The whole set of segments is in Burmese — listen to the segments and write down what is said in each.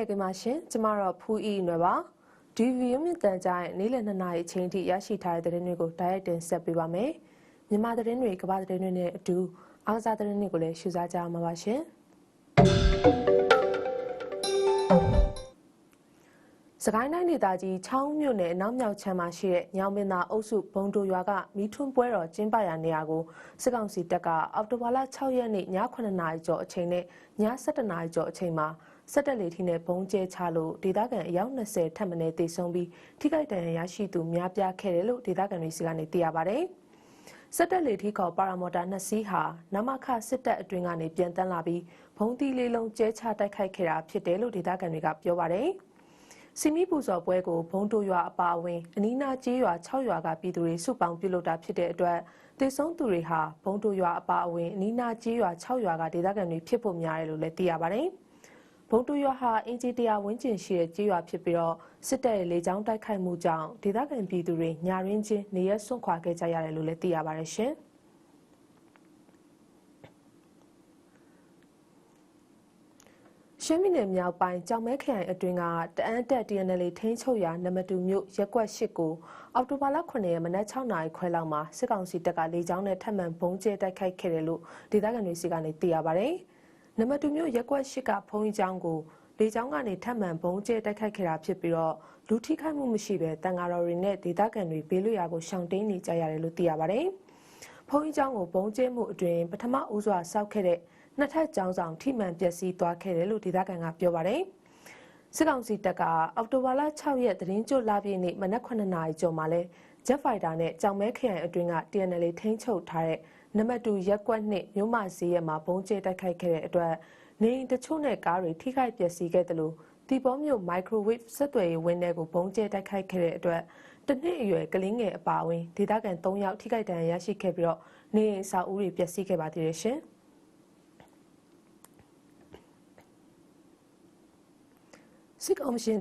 လာနေ့လည်ခင်းပါရှင်ကျမတော့ဖူးအီနွယ်ပါဒီဗီဒီယိုမြင့်တန်ကြရဲ့နေ့လည်2နာရီအချိန်ထိရရှိထားတဲ့သတင်းတွေကိုတိုက်ရိုက်တင်ဆက်ပေးပါမယ်မြန်မာသတင်းတွေကမ္ဘာသတင်းတွေနဲ့အတူအားကစားသတင်းတွေကိုလည်းရှုစားကြမှာပါရှင်စကိုင်းတိုင်းဒေသကြီးချောင်းမြို့နယ်အနောက်မြောက်ချမ်းမှာရှိတဲ့ညောင်ပင်သာအုပ်စုဘုံတို့ရွာကမိထွန်းပွဲတော်ကျင်းပရာနေရာကိုစစ်ကောင်စီတပ်ကအောက်တိုဘာလ6ရက်နေ့ည9နာရီကျော်အချိန်နဲ့ည7နာရီကျော်အချိန်မှာ စက်တက်လေထီနဲ့ဘုံကျဲချလို့ဒေသခံအယောက်20ထပ်မံတေဆုံးပြီးထိခိုက်ဒဏ်ရာရရှိသူများပြားခဲ့တယ်လို့ဒေသခံတွေစီကနေသိရပါဗျ။စက်တက်လေထီခေါ်ပါရာမော်တာနှစ်စီးဟာနမခစစ်တပ်အတွင်းကနေပြန်တန်းလာပြီးဘုံတီလေးလုံးကျဲချတိုက်ခိုက်ခဲ့တာဖြစ်တယ်လို့ဒေသခံတွေကပြောပါတယ်။စီမီပူဇော်ပွဲကိုဘုံတို့ရွာအပါအဝင်အနီးနားကျေးရွာ6ရွာကပြည်သူတွေစုပေါင်းပြုလုပ်တာဖြစ်တဲ့အတွက်တေဆုံးသူတွေဟာဘုံတို့ရွာအပါအဝင်အနီးနားကျေးရွာ6ရွာကဒေသခံတွေဖြစ်ဖို့များတယ်လို့လည်းသိရပါတယ်။ ဘုံတူရွာဟာအင်ဂျီတရာဝင်းကျင်ရှိတဲ့ကျေးရွာဖြစ်ပြီးတော့စစ်တပ်ရဲ့လေကြောင်းတိုက်ခိုက်မှုကြောင့်ဒေသခံပြည်သူတွေညာရင်းချင်းနေရက်စွန့်ခွာခဲ့ကြရတယ်လို့လည်းသိရပါတယ်ရှင်။ရှမ်းပြည်နယ်မြောက်ပိုင်းကြောင်မဲခရိုင်အတွင်းကတအန်းတက် TNL ထိန်းချုပ်ရာနမတူမြို့ရက်ကွက်၈ကိုအောက်တိုဘာလ9ရက်မနက်6နာရီခွဲလောက်မှာစစ်ကောင်စီတပ်ကလေကြောင်းနဲ့ထပ်မံဘုံကျဲတိုက်ခိုက်ခဲ့တယ်လို့ဒေသခံတွေစီကနေသိရပါတယ်။ နမတူမြို့ရက်ကွက်၈ကဘုံကြီးကျောင်းကိုလေကြောင်းကနေထပ်မံဘုံကျဲတိုက်ခိုက်ခဲ့တာဖြစ်ပြီးတော့လူထိခိုက်မှုမရှိဘဲတန်ဃာတော်တွေနဲ့ဒေသခံတွေဘေးလွတ်ရာကိုရှောင်တင်းနေကြရတယ်လို့သိရပါတယ်။ဘုံကြီးကျောင်းကိုဘုံကျဲမှုအတွင်ပထမဦးစွာစောက်ခဲ့တဲ့နှစ်ထပ်ကျောင်းဆောင်ထိမှန်ပျက်စီးသွားခဲ့တယ်လို့ဒေသခံကပြောပါတယ်။စစ်ကောင်စီတပ်ကအောက်တိုဘာလ6ရက်သတင်းကြိုလာပြည့်နေ့မနက်9နာရီကျော်မှာလဲ Jet Fighter နဲ့ကြောင်မဲခရိုင်အတွင်းက TNL ထိန်းချုပ်ထားတဲ့ နံပါတ်2ရက်ကွက်နှစ်မြို့မဈေးရဲမှာဘုံကျဲတိုက်ခိုက်ခဲ့တဲ့အတွက်နေအိမ်တချို့နဲ့ကားတွေထိခိုက်ပျက်စီးခဲ့တယ်လို့တီပေါ်မြို့ microwave ဆက်သွယ်ရေးဝင်းထဲကိုဘုံကျဲတိုက်ခိုက်ခဲ့တဲ့အတွက်တနစ်အရွယ်ကလေးငယ်အပါအဝင်ဒေသခံ3ယောက်ထိခိုက်ဒဏ်ရာရရှိခဲ့ပြီးတော့နေအိမ်စာအုပ်တွေပျက်စီးခဲ့ပါသေးတယ်ရှင်။စစ်ကောင်ရှင်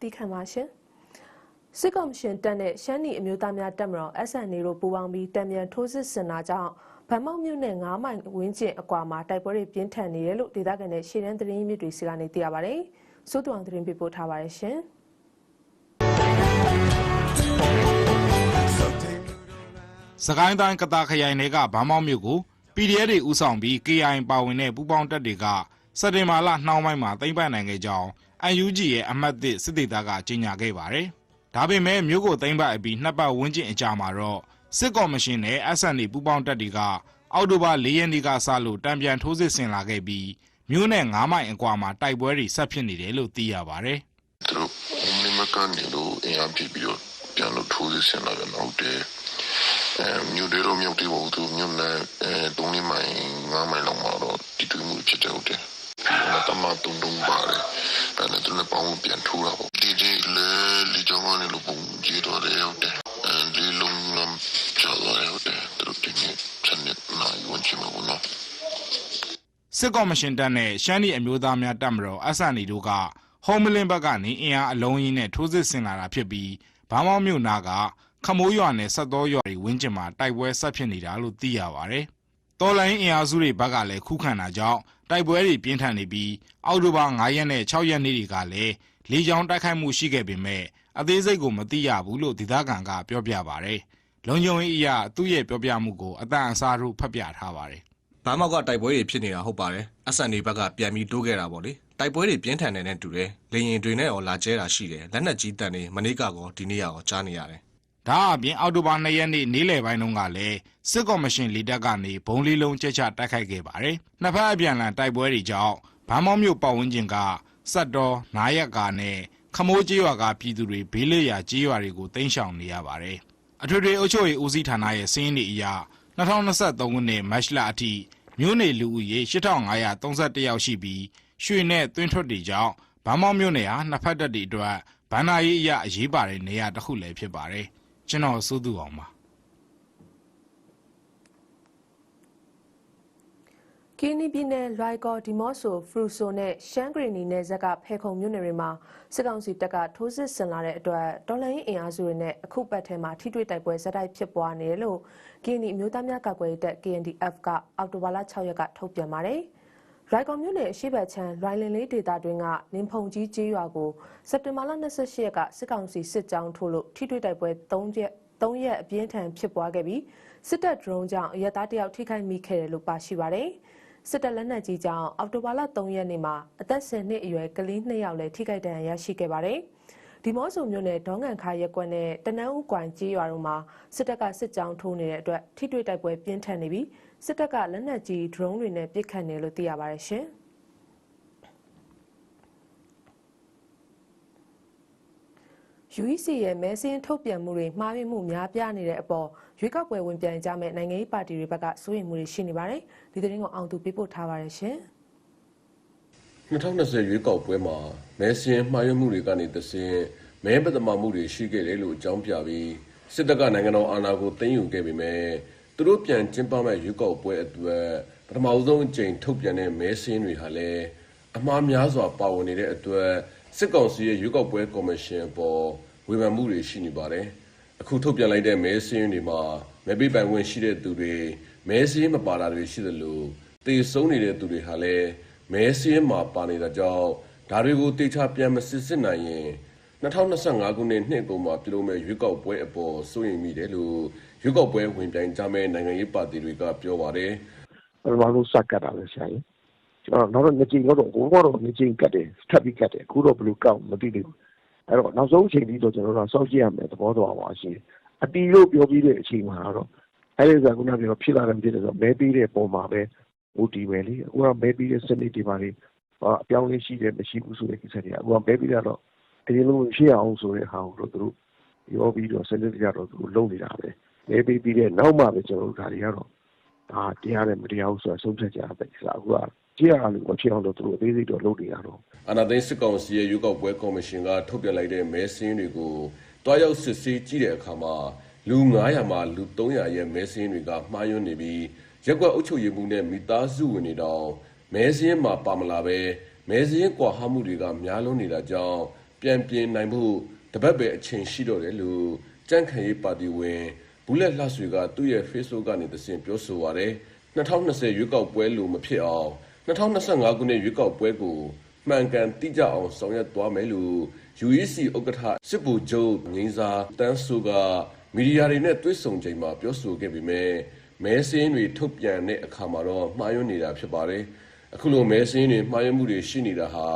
တီးခံပါရှင် စစ်ကောင်ရှင်တက်တဲ့ရှမ်းနီအမျိုးသားများတက်မတော် SNA တို့ပူးပေါင်းပြီးတံမြန်ထိုးစစ်ဆင်တာကြောင့်ဗန်မောက်မြို့နယ်9မိုင်ဝင်းကျင်အကွာမှာတိုက်ပွဲတွေပြင်းထန်နေတယ်လို့ဒေသခံတွေရှေ့တန်းသတင်းမြစ်တွေစီကနေသိရပါတယ်။စိုးသွန်သတင်းပေးပို့ထားပါတယ်ရှင်။စကိုင်းတိုင်းကတာခရိုင်တွေကဗမောက်မြို့ကို PDF တွေဥဆောင်ပြီး KI ပါဝင်တဲ့ပူးပေါင်းတပ်တွေကစက်တင်ဘာလနှောင်းပိုင်းမှာသိမ်းပိုက်နိုင်ခဲ့ကြောင်း UNG ရဲ့အမတ်သစ်စစ်ဒေသကကြေညာခဲ့ပါတယ်။ ဒါပေမဲ့မြို့ကိုသိမ်းပိုက်ပြီးနှစ်ပတ်ဝန်းကျင်အကြာမှာတော့စစ်ကော်မရှင်နဲ့ SND ပူးပေါင်းတပ်တွေကအောက်တိုဘာ၄ရက်နေ့ကစလို့တံပြန်ထိုးစစ်ဆင်လာခဲ့ပြီးမြို့နဲ့9မိုင်အကွာမှာတိုက်ပွဲတွေဆက်ဖြစ်နေတယ်လို့သိရပါတယ်သူတို့ဟိုမင်းမကနေလို့အင်အားပြပြီးတော့ပြန်လို့ထိုးစစ်ဆင်လာတယ်ဟုတ်တယ်အဲမြို့တွေတော့မြို့တွေဘုသူမြို့နဲ့အဲတုံးလေးမိုင်ငါးမိုင်လောက်မှာတော့တီတူမှုဖြစ်တယ်ဟုတ်တယ် ပြီးတော့တမတုံတုံပါတယ်အဲနဲ့သူလည်းပေါင်းပြန်ထိုးတာပေါ့ဒီဒီလေလီကြောင်းကနေလို့ပုံကြည့်တော့တယ်ဟုတ်တယ်အဲဒီလုံးလမ်းချလာဟုတ်တယ်သူတို့တင်နေချက်နေနိုင်ဝင်ချင်မှာဘူးနော်။စစ်ကော်မရှင်တပ်နဲ့ရှမ်းပြည်အမျိုးသားများတပ်မတော် SND တို့ကဟုံးမလင်းဘက်ကနေအင်အားအလုံးကြီးနဲ့ထိုးစစ်ဆင်လာတာဖြစ်ပြီးဗမောက်မြို့နာကခမိုးရွာနဲ့ဆက်တော်ရွာတွေဝင်းကျင်မှာတိုက်ပွဲဆက်ဖြစ်နေတာလို့သိရပါတယ်။ တော်လိုင်းအင်အားစုတွေဘက်ကလည်းခုခံတာကြောင့်တိုက်ပွဲတွေပြင်းထန်နေပြီးအောက်တိုဘာ9ရက်နဲ့6ရက်နေ့တွေကလည်းလေကြောင်းတိုက်ခိုက်မှုရှိခဲ့ပေမဲ့အသေးစိတ်ကိုမသိရဘူးလို့ဒေသခံကပြောပြပါတယ်။လုံခြုံရေးအရာသူ့ရဲ့ပြောပြမှုကိုအတန်အစားတို့ဖတ်ပြထားပါတယ်ဘာမောက်ကတိုက်ပွဲတွေဖြစ်နေတာဟုတ်ပါတယ်အဆန်နေဘက်ကပြန်ပြီးတိုးခဲ့တာပေါ့လေတိုက်ပွဲတွေပြင်းထန်နေတဲ့တူတယ်လေရင်တွေနဲ့ရောလာကျဲတာရှိတယ်လက်နက်ကြီးတန်နေမနေ့ကကောဒီနေ့ရောကြားနေရတယ်။ ဒါအပြင်အောက်တိုဘာ2ရက်နေ့နေ့လယ်ပိုင်းတုန်းကလည်းစစ်ကော်မရှင်လီတပ်ကနေဘုံလေးလုံးကျက်ချတိုက်ခိုက်ခဲ့ပါတယ်။နှစ်ဖက်အပြန်အလှန်တိုက်ပွဲတွေကြောင့်ဗန်းမောက်မြို့ပတ်ဝန်းကျင်ကစက်တော်နားရက်ကာနဲ့ခမိုးကျေးရွာကပြည်သူတွေဘေးလွတ်ရာကျေးရွာတွေကိုတိမ်းရှောင်နေရပါတယ်။အထွေထွေအုပ်ချုပ်ရေးဦးစီးဌာနရဲ့စည်းရင်းတွေအရ2023ခုနှစ်မတ်လအထိမြို့နယ်လူဦးရေ8531ယောက်ရှိပြီးရွှေနဲ့သွင်းထွက်တွေကြောင့်ဗန်းမောက်မြို့နယ်ဟာနှစ်ဖက်တပ်တွေအတွက်ဗန္နာရေးအရအရေးပါတဲ့နေရာတစ်ခုလည်းဖြစ်ပါတယ် ကျွန်တော်စိုးသူအောင်ပါ ကင်းနီပြည်နယ်လွိုင်ကော်ဒီမော့ဆိုဖရူဆိုနဲ့ရှမ်းဂရီနီနယ်ဇက်ကဖဲခုံမြို့နယ်တွေမှာစစ်ကောင်စီတပ်ကထိုးစစ်ဆင်လာတဲ့အတွက်တော်လိုင်းအင်အားစုတွေနဲ့အခုပတ်ထဲမှာထိတွေ့တိုက်ပွဲဇက်တိုက်ဖြစ်ပွားနေတယ်လို့ကင်းနီအမျိုးသားများကာကွယ်ရေးတပ် KNDF ကအောက်တိုဘာလ6ရက်ကထုတ်ပြန်ပါတယ်။ ရိုင်ကော်မြို့နယ်အရှိတ်ချမ်းလွိုင်လင်လေးဒေသတွင်းကလင်းဖုန်ကြီးကျေးရွာကိုစက်တင်ဘာလ28ရက်ကစစ်ကောင်စီစစ်ကြောင်းထိုးလို့ထိတွေ့တိုက်ပွဲ3ရက်3ရက်အပြင်းထန်ဖြစ်ပွားခဲ့ပြီးစစ်တပ်ဒရုန်းကြောင့်အရက်သားတယောက်ထိခိုက်မိခဲ့တယ်လို့ပါရှိပါတယ်။စစ်တပ်လက်နက်ကြီးကြောင့်အောက်တိုဘာလ3ရက်နေ့မှာအသက်10နှစ်အရွယ်ကလေး2ယောက်လည်းထိခိုက်ဒဏ်ရာရရှိခဲ့ပါတယ်။ဒီမော့ဆိုမြို့နယ်ဒေါငန်ခါရက်ကွက်နဲ့တနန်းဦးကွိုင်ကျေးရွာတို့မှာစစ်တပ်ကစစ်ကြောင်းထိုးနေတဲ့အတွက်ထိတွေ့တိုက်ပွဲပြင်းထန်နေပြီး စစ်တပ်ကလက်နက်ကြီးဒရုန်းတွေနဲ့ပစ်ခတ်နေလို့သိရပါတယ်ရှင်။ UEC ရဲ့မဲစင်းထုတ်ပြန်မှုတွေမှားယွင်းမှုများပြားနေတဲ့အပေါ်ရွေးကောက်ပွဲဝင်ပြိုင်ကြမဲ့နိုင်ငံရေးပါတီတွေဘက်ကစိုးရိမ်မှုတွေရှိနေပါတယ်။ဒီသတင်းကိုအောင်သူပေးပို့ထားပါတယ်ရှင်။2020ရွေးကောက်ပွဲမှာမဲစင်းမှားယွင်းမှုတွေကနေသစင်းမဲပဒမာမှုတွေရှိခဲ့တယ်လို့အကြောင်းပြပြီးစစ်တပ်ကနိုင်ငံတော်အာဏာကိုသိမ်းယူခဲ့ပေမဲ့ သူတို့ပြန်ကျင်းပမဲ့ရွေးကောက်ပွဲအတွက်ပထမဆုံးအကြိမ်ထုတ်ပြန်တဲ့မဲစင်းတွေဟာလည်းအမှားများစွာပါဝင်နေတဲ့အတွက်စစ်ကောင်စီရဲ့ရွေးကောက်ပွဲကော်မရှင်အပေါ်ဝေဖန်မှုတွေရှိနေပါတယ်။အခုထုတ်ပြန်လိုက်တဲ့မဲစင်းတွေမှာမဲပေးပိုင်ခွင့်ရှိတဲ့သူတွေမဲစင်းမပါတာတွေရှိသလိုတေဆုံးနေတဲ့သူတွေဟာလည်းမဲစင်းမှာပါနေတာကြောင့်ဒါတွေကိုတေချာပြန်မစစ်စစ်နိုင်ရင်2025ခုနှစ်နှစ်ကုန်မှာပြုလုပ်မဲ့ရွေးကောက်ပွဲအပေါ်စိုးရိမ်မိတယ်လို့ ရွေးကောက်ပွဲဝင်ပြိုင်ကြမဲ့နိုင်ငံရေးပါတီတွေကပြောပါတယ်ပထမဆုံးစကတ်တာပဲဆရာကြီးကျွန်တော်နောက်တော့ငကြိမ်တော့ဘိုးကတော့ငကြိမ်ကတ်တယ်ထပ်ပြီးကတ်တယ်အခုတော့ဘယ်လိုကောက်မသိသေးဘူးအဲ့တော့နောက်ဆုံးအချိန်ကြီးတော့ကျွန်တော်တို့စောင့်ကြည့်ရမယ်သဘောတော်ပါရှိတယ်အတီလို့ပြောပြီးတဲ့အချိန်မှာတော့အဲ့ဒီကခုနကပြောဖြစ်လာတယ်ဖြစ်တယ်ဆိုမဲပြီးတဲ့ပုံမှာပဲဟိုဒီပဲလေအခုကမဲပြီးတဲ့စနစ်ဒီပါလေအပြောင်းလဲရှိတယ်မရှိဘူးဆိုတဲ့ကိစ္စတွေအခုကမဲပြီးတော့ဒီလိုရှိအောင်ဆိုတဲ့ဟာကိုတော့သူတို့ပြောပြီးတော့စနစ်ကြတော့သူတို့လုပ်နေတာပဲ မဲပြီးပြီးတဲ့နောက်မှပဲကျွန်တော်တို့ဒါတွေကတော့ဒါတရားနဲ့မတရားဘူးဆိုတာဆုံးဖြတ်ကြတာပဲဆိုတာအခုကကြည့်ရလို့မဖြစ်အောင်လို့သူတို့အသေးစိတ်တော့လုပ်နေရတော့အာနာသိန်းစစ်ကောင်စီရဲ့ရွေးကောက်ပွဲကော်မရှင်ကထုတ်ပြန်လိုက်တဲ့မဲစင်းတွေကိုတွားရောက်စစ်ဆေးကြည့်တဲ့အခါမှာလူ900မှာလူ300ရဲ့မဲစင်းတွေကမှားယွင်းနေပြီးရက်ကွက်အုပ်ချုပ်ရေးမှုနဲ့မိသားစုဝင်တွေတောင်မဲစင်းမှာပါမလာပဲမဲစင်းကွာဟမှုတွေကများလွန်းနေတာကြောင့်ပြန်ပြင်နိုင်ဖို့တပတ်ပဲအချိန်ရှိတော့တယ်လို့ကြန့်ခိုင်ရေးပါတီဝင် ဘူးလက်လှဆွေကသူ့ရဲ့ Facebook ကနေသင်ပြောဆိုပါရယ်2020ရွေးကောက်ပွဲလိုမဖြစ်အောင်2025ခုနှစ်ရွေးကောက်ပွဲကိုမှန်ကန်တိကျအောင်ဆောင်ရွက်သွားမယ်လို့ UEC ဥက္ကဋ္ဌစစ်ဗိုလ်ချုပ်ငိမ့်စာတန်းစုကမီဒီယာတွေနဲ့တွေ့ဆုံချိန်မှာပြောဆိုခဲ့ပေမဲ့မဲစင်းတွေထုတ်ပြန်တဲ့အခါမှာတော့မှားယွင်းနေတာဖြစ်ပါတယ်အခုလိုမဲစင်းတွေမှားယွင်းမှုတွေရှိနေတာဟာ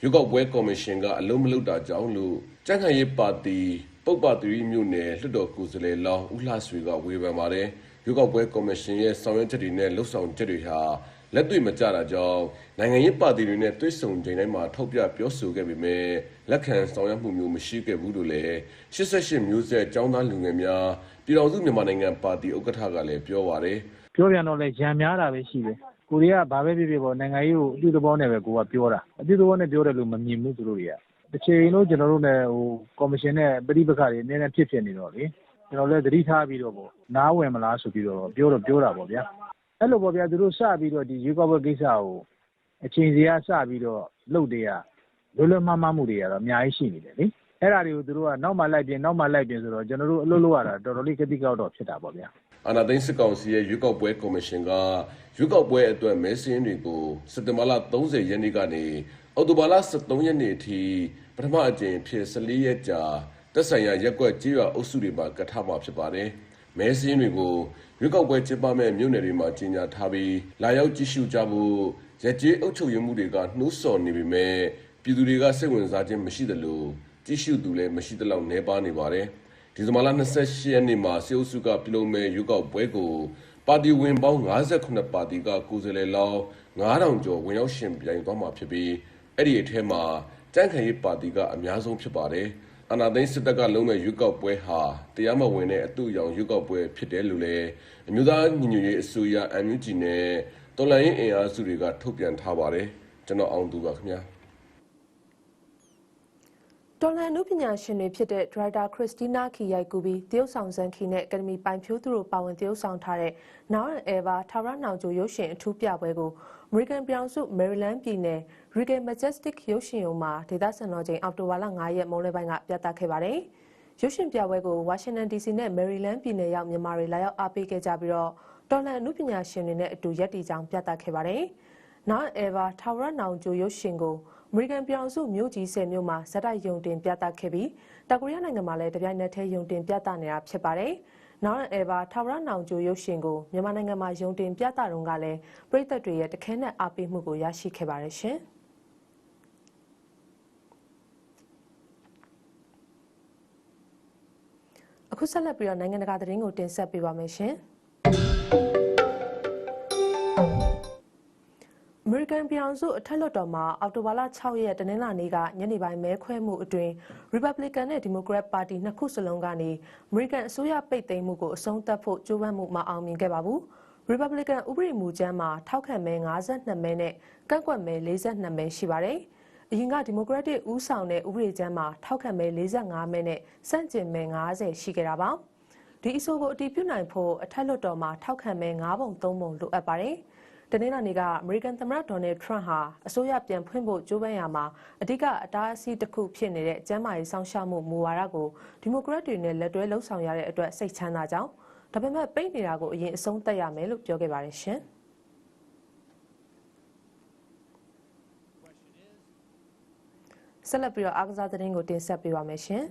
ရွေးကောက်ပွဲကော်မရှင်ကအလုံးမလုံးတာကြောင့်လို့ကြန့်ခိုင်ရေးပါတီ ပုပ္ပသရီမြို့နယ်လွှတ်တော်ကိုယ်စားလှယ်လောင်းဦးလှဆွေကဝေဖန်ပါတယ်ရွေးကောက်ပွဲကော်မရှင်ရဲ့ဆောင်ရွက်ချက်တွေနဲ့လှုပ်ဆောင်ချက်တွေဟာလက်တွေ့မကျတာကြောင့်နိုင်ငံရေးပါတီတွေနဲ့တွဲဆုံချိန်တိုင်းမှာထောက်ပြပြောဆိုခဲ့ပေမဲ့လက်ခံဆောင်ရွက်မှုမျိုးမရှိခဲ့ဘူးလို့လည်း88မျိုးဆက်ចောင်းသားလူငယ်များပြည်တော်စုမြန်မာနိုင်ငံပါတီဥက္ကဋ္ဌကလည်းပြောပါတယ်ပြောပြန်တော့လဲရံများတာပဲရှိတယ်ကိုရီးယားဘာပဲဖြစ်ဖြစ်ပေါ့နိုင်ငံရေးကိုအပြုသဘောနဲ့ပဲကိုကပြောတာအပြုသဘောနဲ့ပြောတယ်လို့မမြင်ဘူးသူတို့တွေက တစ်ချိန်လုံးကျွန်တော်တို့နဲ့ဟိုကော်မရှင်နဲ့ပြည်ပခါတွေအများနဲ့ဖြစ်ဖြစ်နေတော့လေကျွန်တော်လည်းသတိထားပြီးတော့ပေါ့နားဝင်မလားဆိုပြီးတော့ပြောတော့ပြောတာပေါ့ဗျာအဲ့လိုပေါ့ဗျာသူတို့စပြီးတော့ဒီရွေးကောက်ပွဲကိစ္စကိုအချိန်စီကစပြီးတော့လှုပ်တယ်ကလွတ်လွတ်မှားမှားမှုတွေကတော့အများကြီးရှိနေတယ်လေအဲ့ဒါတွေကိုသူတို့ကနောက်မှလိုက်ပြင်နောက်မှလိုက်ပြင်ဆိုတော့ကျွန်တော်တို့အလုပ်လုပ်ရတာတော်တော်လေးကတိကောက်တော့ဖြစ်တာပေါ့ဗျာအာနာသိန်းစစ်ကောင်စီရဲ့ရွေးကောက်ပွဲကော်မရှင်ကရွေးကောက်ပွဲအတွက်မဲစင်းတွေကိုစက်တင်ဘာလ30ရက်နေ့ကနေအောက်တိုဘာလ23ရက်နေ့အထိ ပထမအကြိမ်ဖြစ်14ရက်ကြာတက်ဆိုင်ရာရက်ကွက်ကြေးရွာအုပ်စုတွေမှာကတ်ထားမှာဖြစ်ပါတယ်။မဲစင်းတွေကိုရွေးကောက်ပွဲကျင်းပမဲ့မြို့နယ်တွေမှာကြီးညာထားပြီးလာရောက်ကြည့်ရှုကြဖို့ရက်ကျေးအုပ်ချုပ်ရေးမှုတွေကနှိုးဆော်နေပေမဲ့ပြည်သူတွေကစိတ်ဝင်စားခြင်းမရှိသလိုကြည့်ရှုသူလည်းမရှိသလောက်နှဲပါနေပါတယ်။ဒီဇင်ဘာလ28ရက်နေ့မှာစေအုပ်စုကပြုလုပ်မဲ့ရွေးကောက်ပွဲကိုပါတီဝင်ပေါင်း58ပါတီကကိုယ်စားလှယ်လောင်း9000ကျော်ဝင်ရောက်ရှင်ပြိုင်သွားမှာဖြစ်ပြီးအဲ့ဒီအထဲမှာ ကြန့်ခိုင်ရေးပါတီကအများဆုံးဖြစ်ပါတယ်။အနာသိန်းစစ်တပ်ကလုံးမဲ့ရွေးကောက်ပွဲဟာတရားမဝင်တဲ့အတူရောင်ရွေးကောက်ပွဲဖြစ်တယ်လို့လည်းအမျိုးသားညီညွတ်ရေးအစိုးရ MUG နဲ့တော်လှန်ရေးအင်အားစုတွေကထုတ်ပြန်ထားပါတယ်။ကျွန်တော်အောင်သူပါခင်ဗျာ။တော်လန်အနုပညာရှင်တွေဖြစ်တဲ့ဒရိုက်တာခရစ်စတီးနာခီရိုက်ကူပြီးတရုတ်ဆောင်စံခီနဲ့အကယ်ဒမီပိုင်ဖြိုးသူတို့ပါဝင်တရုတ်ဆောင်ထားတဲ့ Now and Ever ထာဝရနောင်ကျိုရုပ်ရှင်အထူးပြပွဲကို American ပြည်ထောင်စု Maryland ပြည်နယ် Regal Majestic ရုပ်ရှင်ရုံမှာဒေသစံတော်ချိန်အောက်တိုဘာလ9ရက်မွန်းလွဲပိုင်းကပြသခဲ့ပါတယ်။ရုပ်ရှင်ပြပွဲကို Washington DC နဲ့ Maryland ပြည်နယ်ရောက်မြန်မာတွေလာရောက်အားပေးခဲ့ကြပြီးတော့တော်လန်အနုပညာရှင်တွေနဲ့အတူရက်တီကြောင်ပြသခဲ့ပါတယ်။ Now and Ever ထာဝရနောင်ကျိုရုပ်ရှင်ကိုအမေရိကန်ပြည်ထောင်စုမြို့ကြီးဆယ်မြို့မှာဇက်တိုက်ယုံတင်ပြသခဲ့ပြီးတောင်ကိုရီးယားနိုင်ငံမှာလည်းတပြိုင်နက်တည်းယုံတင်ပြသနေတာဖြစ်ပါတယ်။ Now and Ever ထာဝရနောင်ကျိုရုပ်ရှင်ကိုမြန်မာနိုင်ငံမှာယုံတင်ပြသတုန်းကလည်းပြည်သက်တွေရဲ့တခဲနဲ့အားပေးမှုကိုရရှိခဲ့ပါတယ်ရှင်။အခုဆက်လက်ပြီးတော့နိုင်ငံတကာသတင်းကိုတင်ဆက်ပေးပါမယ်ရှင်။ ရိကန်ပြည်အောင်စုအထက်လွှတ်တော်မှာအောက်တိုဘာလ6ရက်တနင်္လာနေ့ကညနေပိုင်းမဲခွဲမှုအတွင်း Republican နဲ့ Democrat ပါတီနှစ်ခုစလုံးကနေအမေရိကန်အစိုးရပိတ်သိမ်းမှုကိုအဆုံးသတ်ဖို့ကြိုးပမ်းမှုမအောင်မြင်ခဲ့ပါဘူး။ Republican ဥပဒေမူကြမ်းမှာထောက်ခံမဲ52မဲနဲ့ကန့်ကွက်မဲ42မဲရှိပါတယ်။အရင်က Democratic ဦးဆောင်တဲ့ဥပဒေကြမ်းမှာထောက်ခံမဲ45မဲနဲ့စန့်ကျင်မဲ90ရှိခဲ့တာပါ။ဒီအဆိုကိုအတည်ပြုနိုင်ဖို့အထက်လွှတ်တော်မှာထောက်ခံမဲ9ပုံ3ပုံလိုအပ်ပါတယ်။ တနင်္လာနေ့ကအမေရိကန်သမ္မတဒေါ်နယ်ထရန့်ဟာအစိုးရပြန်ဖွင့်ဖို့ကြိုးပမ်းရာမှာအဓိကအတားအဆီးတစ်ခုဖြစ်နေတဲ့ကျန်းမာရေးဆောင်ရှားမှုမူဝါဒကိုဒီမိုကရက်တွေနဲ့လက်တွဲလှုပ်ဆောင်ရတဲ့အတွက်စိတ်ချမ်းသာကြောင်းဒါပေမဲ့ပိတ်နေတာကိုအရင်အဆုံးသတ်ရမယ်လို့ပြောခဲ့ပါတယ်ရှင်ဆက်လက်ပြီးတော့အားကစားသတင်းကိုတင်ဆက်ပေးပါမယ်ရှင်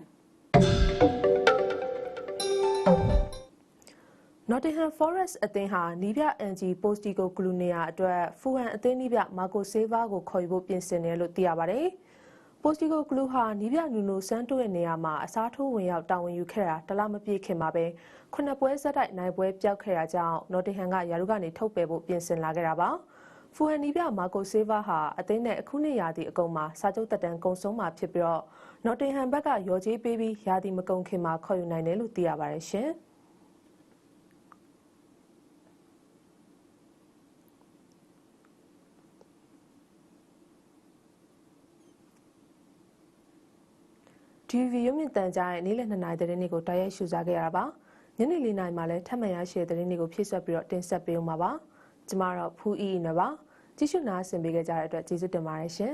Nottingham Forest အသင်းဟာနီးပြ NG Postigo ဂလူနေယာအတွက်ဖူဟန်အသင်းနီးပြမာကိုဆေးဗာကိုခေါ်ယူဖို့ပြင်ဆင်တယ်လို့သိရပါတယ်။ Postigo ဂလူဟာနီးပြနူနိုဆန်တိုရဲ့နေရာမှာအစားထိုးဝင်ရောက်တာဝန်ယူခဲ့တာတလမပြည့်ခင်မှာပဲခုနှစ်ပွဲဆက်တိုက်နိုင်ပွဲပျောက်ခဲ့တာကြောင့် Nottingham ကယာရုကနေထုတ်ပယ်ဖို့ပြင်ဆင်လာခဲ့တာပါ။ဖူဟန်နီးပြမာကိုဆေးဗာဟာအသင်းနဲ့အခုနှစ်ရာသီအကုန်မှာစာချုပ်တက်တန်းကုန်ဆုံးမှာဖြစ်ပြီးတော့ Nottingham ဘက်ကရော်ကြီးပေးပြီးရာသီမကုန်ခင်မှာခေါ်ယူနိုင်တယ်လို့သိရပါတယ်ရှင်။ DVB ရုပ်မြင့်တန်ကြားရဲ့နေ့လယ်2နာရီသတင်းတွေကိုတိုက်ရိုက်ရှုစားခဲ့ရတာပါညနေ4နာရီမှာလည်းထပ်မံရရှိတဲ့သတင်းတွေကိုဖြည့်ဆွက်ပြီးတော့တင်ဆက်ပေးဦးမှာပါကျမတော့ဖူးအီအီနဲ့ပါကြည့်ရှုနားဆင်ပေးကြတဲ့အတွက်ကျေးဇူးတင်ပါတယ်ရှင်